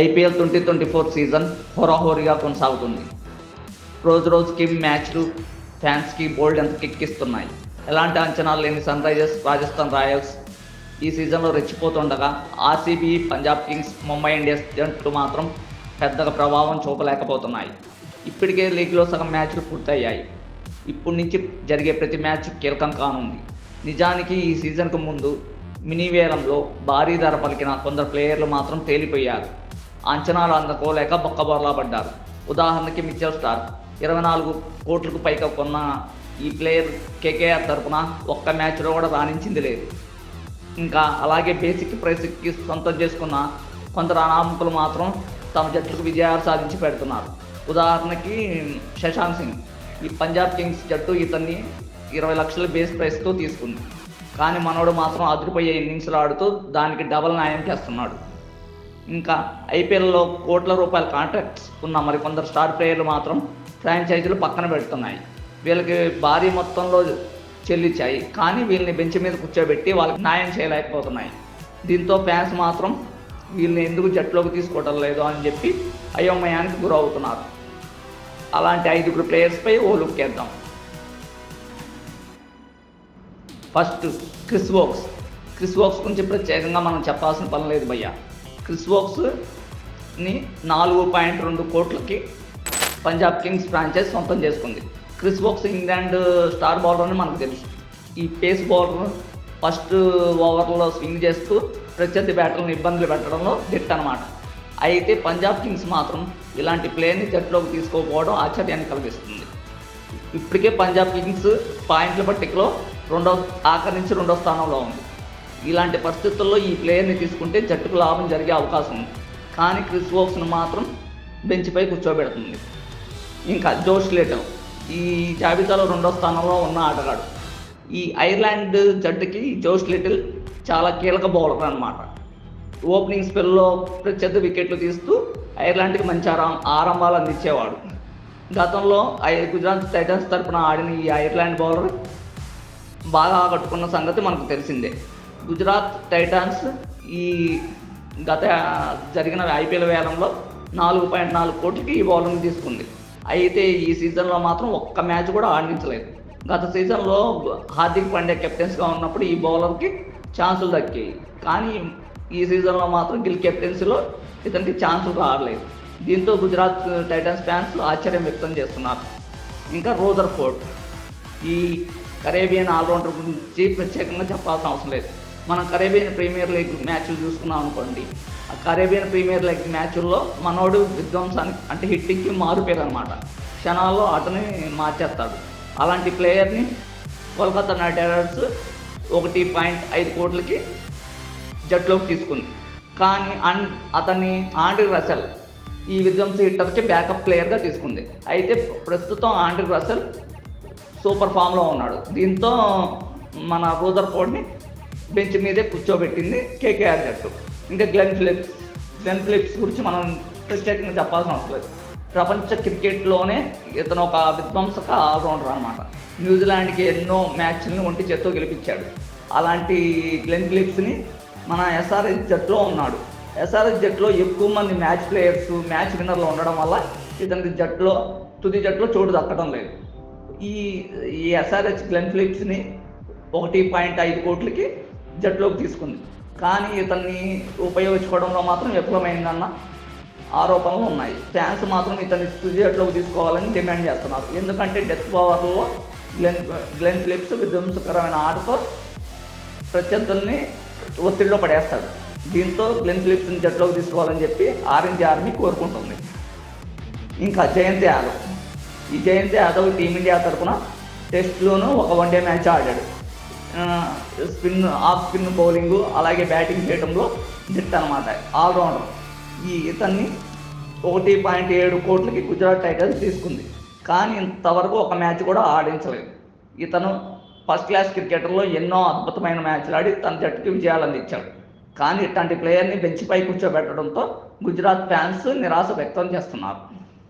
IPL twenty twenty four season హోరాహోరీగా కొనసాగుతుంది. రోజు రోజుకి మ్యాచ్లు ఫ్యాన్స్కి బోల్డ్ ఎంత కిక్కిస్తున్నాయి. ఎలాంటి అంచనాలు లేని సన్ రైజర్స్ రాజస్థాన్ రాయల్స్ ఈ సీజన్లో రెచ్చిపోతుండగా RCB Punjab Kings Mumbai Indians జట్లు మాత్రం పెద్దగా ప్రభావం చూపలేకపోతున్నాయి. ఇప్పటికే లీగ్లో సగం మ్యాచ్లు పూర్తయ్యాయి. ఇప్పటి నుంచి జరిగే ప్రతి మ్యాచ్ కీలకం కానుంది. నిజానికి ఈ సీజన్కు ముందు మినీ వేలంలో భారీ ధర పలికిన కొందరు ప్లేయర్లు మాత్రం తేలిపోయారు. అంచనాలు అందుకోలేక బొక్కబోర్లా పడ్డారు. ఉదాహరణకి మిచెల్ స్టార్ ఇరవై నాలుగు కోట్లకు పైగా కొన్న ఈ ప్లేయర్ కేకేఆర్ తరపున ఒక్క మ్యాచ్లో కూడా రాణించింది లేదు. ఇంకా అలాగే బేసిక్ ప్రైస్కి సొంతం చేసుకున్న కొందరు అనామకులు మాత్రం తమ జట్లకు విజయాలు సాధించి పెడుతున్నారు. ఉదాహరణకి శశాంక్ సింగ్. ఈ పంజాబ్ కింగ్స్ జట్టు ఇతన్ని ఇరవై లక్షల బేస్ ప్రైస్తో తీసుకుంది. కానీ మనోడు మాత్రం అదిరిపోయే ఇన్నింగ్స్లు ఆడుతూ దానికి డబల్ న్యాయం చేస్తున్నాడు. ఇంకా ఐపీఎల్లో కోట్ల రూపాయల కాంట్రాక్ట్స్ ఉన్న మరికొందరు స్టార్ ప్లేయర్లు మాత్రం ఫ్రాంచైజీలు పక్కన పెడుతున్నాయి. వీళ్ళకి భారీ మొత్తంలో చెల్లించాయి. కానీ వీళ్ళని బెంచ్ మీద కూర్చోబెట్టి వాళ్ళకి న్యాయం చేయలేకపోతున్నాయి. దీంతో ఫ్యాన్స్ మాత్రం వీళ్ళని ఎందుకు జట్టులోకి తీసుకోవడం లేదు అని చెప్పి అయోమయానికి గురవుతున్నారు. అలాంటి ఐదుగురు ప్లేయర్స్పై ఓ లుక్ వేద్దాం. First Chris Woakes Chris Woakes గురించి ప్రత్యేకంగా మనం చెప్పాల్సిన పని లేదు భయ్యా. క్రిస్ వోక్స్ని నాలుగు పాయింట్ రెండు కోట్లకి పంజాబ్ కింగ్స్ ఫ్రాంచైజ్ సొంతం చేసుకుంది. Chris Woakes England star bowler అని మనకు తెలుసు. ఈ పేస్ బౌలర్ ఫస్ట్ ఓవర్లో స్వింగ్ చేస్తూ ప్రత్యర్థి బ్యాటర్లను ఇబ్బందులు పెట్టడంలో దిట్ట అనమాట అయితే పంజాబ్ కింగ్స్ మాత్రం ఇలాంటి ప్లేయర్ని జట్టులోకి తీసుకోకపోవడం ఆశ్చర్యాన్ని కలిగిస్తుంది. ఇప్పటికే పంజాబ్ కింగ్స్ పాయింట్ల పట్టికలో రెండో ఆఖరి నుంచి రెండో స్థానంలో ఉంది. ఇలాంటి పరిస్థితుల్లో ఈ ప్లేయర్ని తీసుకుంటే జట్టుకు లాభం జరిగే అవకాశం ఉంది. కానీ క్రిస్ వోక్స్ను మాత్రం బెంచ్పై కూర్చోబెడుతుంది. ఇంకా జోష్ లేటన్ ఈ జాబితాలో రెండో స్థానంలో ఉన్న ఆటగాడు. ఈ ఐర్లాండ్ జట్టుకి జోష్ లిటిల్ చాలా కీలక బౌలర్ అనమాట ఓపెనింగ్ స్పెల్లో ప్రత్యర్థి వికెట్లు తీస్తూ ఐర్లాండ్కి మంచి ఆరం ఆరంభాలు అందించేవాడు. గతంలో గుజరాత్ టైటన్స్ తరపున ఆడిన ఈ ఐర్లాండ్ బౌలర్ బాగా ఆకట్టుకున్న సంగతి మనకు తెలిసిందే. గుజరాత్ టైటాన్స్ ఈ గత జరిగిన ఐపీఎల్ వేలంలో నాలుగు పాయింట్ నాలుగు కోట్లకి ఈ బౌలర్ని తీసుకుంది. అయితే ఈ సీజన్లో మాత్రం ఒక్క మ్యాచ్ కూడా ఆడించలేదు. గత సీజన్లో హార్దిక్ పాండ్యా కెప్టెన్స్గా ఉన్నప్పుడు ఈ బౌలర్కి ఛాన్సులు దక్కాయి. కానీ ఈ సీజన్లో మాత్రం గిల్ కెప్టెన్సీలో ఇతనికి ఛాన్సులు రావలేదు దీంతో గుజరాత్ టైటన్స్ ఫ్యాన్స్ ఆశ్చర్యం వ్యక్తం చేస్తున్నారు. ఇంకా రోజర్ ఫోర్ట్ ఈ కరేబియన్ ఆల్రౌండర్ గురించి ప్రత్యేకంగా చెప్పాల్సిన అవసరం లేదు. మనం కరేబియన్ ప్రీమియర్ లీగ్ మ్యాచ్లు చూసుకున్నాం అనుకోండి. ఆ కరేబియన్ ప్రీమియర్ లీగ్ మ్యాచ్ల్లో మనోడు విధ్వంసానికి అంటే హిట్టింగ్కి మారుపేరు అనమాట క్షణాల్లో అతని మార్చేస్తాడు. అలాంటి ప్లేయర్ని కోల్కతా నైట్ రైడర్స్ ఒకటి పాయింట్ ఐదు కోట్లకి జట్టులోకి తీసుకుంది. కానీ అన్ అతన్ని ఆండ్రీ రసెల్ ఈ విధ్వంస హిట్టర్కి బ్యాకప్ ప్లేయర్గా తీసుకుంది. అయితే ప్రస్తుతం ఆండ్రీ రసెల్ సూపర్ ఫామ్లో ఉన్నాడు. దీంతో మన రూదర్ ఫోర్డ్ని బెంచ్ మీదే కూర్చోబెట్టింది కేకేఆర్ జట్టు ఇంకా గ్లెన్ ఫిలిప్స్ గ్లెన్ ఫిలిప్స్ గురించి మనం ప్రత్యేకంగా చెప్పాల్సిన అవసరం లేదు. ప్రపంచ క్రికెట్లోనే ఇతను ఒక విధ్వంసక ఆల్రౌండర్ అనమాట న్యూజిలాండ్కి ఎన్నో మ్యాచ్లను ఒంటి చేత్తో గెలిపించాడు. అలాంటి గ్లెన్ ఫిలిప్స్ని మన ఎస్ఆర్ఎస్ జట్టులో ఉన్నాడు. ఎస్ఆర్ఎస్ జట్టులో ఎక్కువ మంది మ్యాచ్ ప్లేయర్స్ మ్యాచ్ విన్నర్లు ఉండడం వల్ల ఇతనికి జట్టులో తుది జట్టులో చోటు దక్కడం లేదు. ఈ ఈ ఎస్ఆర్హెచ్ గ్లెన్ ఫిలిప్స్ని ఒకటి పాయింట్ ఐదు కోట్లకి జట్టులోకి తీసుకుంది. కానీ ఇతన్ని ఉపయోగించుకోవడంలో మాత్రం విఫలమైందన్న ఆరోపణలు ఉన్నాయి. ఫ్యాన్స్ మాత్రం ఇతన్ని తుది జట్టులోకి తీసుకోవాలని డిమాండ్ చేస్తున్నారు. ఎందుకంటే డెత్ పవర్లో గ్లెన్ గ్లెన్ ఫిలిప్స్ విధ్వంసకరమైన ఆటతో ప్రత్యర్థుల్ని ఒత్తిడిలో పడేస్తాడు. దీంతో గ్లెన్ ఫిలిప్స్ని జట్టులోకి తీసుకోవాలని చెప్పి ఆరెంజ్ ఆర్మీ కోరుకుంటుంది. ఇంకా జయంత్ యాదవ్. ఈ జయంత్ యాదవ్ టీమిండియా తరఫున టెస్ట్లోనూ ఒక వన్డే మ్యాచ్ ఆడాడు. స్పిన్ ఆఫ్ స్పిన్ బౌలింగ్ అలాగే బ్యాటింగ్ చేయడంలో దిట్ అనమాట ఆల్రౌండర్. ఈ ఇతన్ని ఒకటి పాయింట్ ఏడు కోట్లకి గుజరాత్ టైటన్స్ తీసుకుంది. కానీ ఇంతవరకు ఒక మ్యాచ్ కూడా ఆడించలేదు. ఇతను ఫస్ట్ క్లాస్ క్రికెటర్లో ఎన్నో అద్భుతమైన మ్యాచ్లు ఆడి తన జట్టుకి విజయాలు అందించాడు. కానీ ఇట్లాంటి ప్లేయర్ని బెంచ్పై కూర్చోబెట్టడంతో గుజరాత్ ఫ్యాన్స్ నిరాశ వ్యక్తం చేస్తున్నారు.